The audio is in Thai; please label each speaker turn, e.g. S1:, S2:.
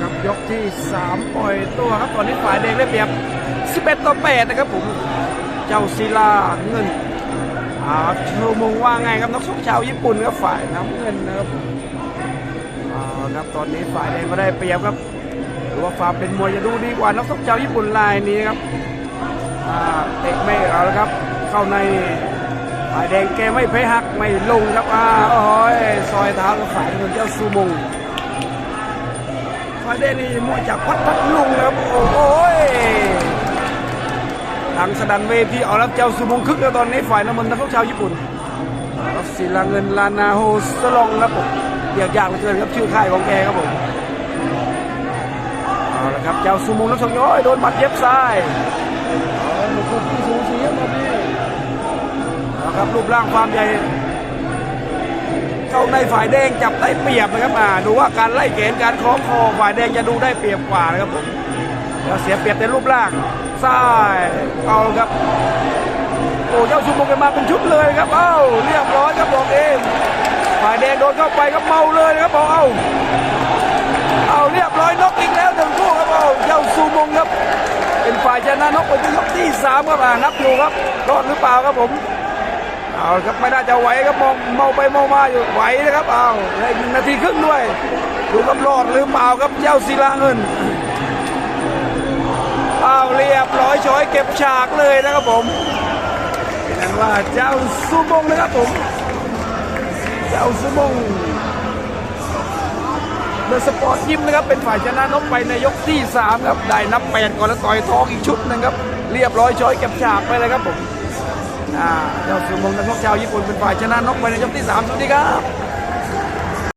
S1: ครับยกที่ 3 ปล่อยตัวครับตอนนี้ฝ่ายแดงได้เปรียบ 11 ต่อ 8 นะครับผม เจ้าศิลาเงินอาโชมงว่าไงครับนักชกชาวญี่ปุ่นครับฝ่ายน้ำเงินนะครับเอาครับตอนนี้ฝ่ายแดงก็ได้เปรียบครับหรือว่าควาเป็นมวยจะดูดีกว่านักชกชาวญี่ปุ่นรายนี้ครับอ่าเตะไม่เอาแล้วครับ เข้าในฝ่ายแดงแกไม่เพหักไม่ลงครับอ่าโอ้ยซอยเท้ากับฝ่ายเงินเจ้าซูมง ฝ่ายแดนี่มวยจากพัทลุงนะครับโอ้โหทางสดันเวทีเอารับเจ้าสุมงคึกแล้วตอนนี้ฝ่ายน้ำมันนักชกชาวญี่ปุ่นรับศิลาเงินลานาโฮสลองครับผมเรียกยากเหลือเกินครับชื่อค่ายของแกครับผมเอาละครับเจ้าสุมงนักชกย้อยโดนหมัดเย็บซ้ายเอาละครับที่สูสีครับตอนนี้เอาครับรูปร่างความใหญ่ เข้าในฝ่ายแดงจับได้เปรียบนะครับอ่าดูว่าการไล่เกณฑ์การคล้องคอฝ่ายแดงจะดูได้เปรียบกว่านะครับผมแล้วเสียเปรียบในรูปร่างซ้ายเอาครับโอ้เจ้าชุมงกันมาเป็นชุดเลยครับเอ้าเรียบร้อยครับบอกเองฝ่ายแดงโดนเข้าไปครับเมาเลยนะครับบอกเอ้าเอาเรียบร้อยน็อกอีกแล้วหนึ่งคู่ครับเอ้าเจ้าซูมงครับ เป็นฝ่ายชนะน็อกไปที่ยกที่สามครับอ่านับอยู่ครับรอดหรือเปล่าครับผม เอาครับไม่น่าจะไหวครับมองเมาไปเมามาอยู่ไหวนะครับเอาได้หนึ่งนาทีครึ่งด้วย ดูครับรอดหรือเปล่าครับเจ้าศิลาเงินเอาเรียบร้อยช้อยเก็บฉากเลยนะครับผมนั่นว่าเจ้าซูมงนะครับผม เจ้าซูมงเดอะสปอร์ตยิมนะครับเป็นฝ่ายชนะนกไปในยกที่สามครับได้นับแปดก่อนแล้วต่อยท้องอีกชุดหนึงครับเรียบร้อยช้อยเก็บฉากไปเลยครับผม อ่าเจ้าสุมงนักชกชาวญี่ปุ่นเป็นฝ่ายชนะนกไปในยกที่3สวัสดีครับ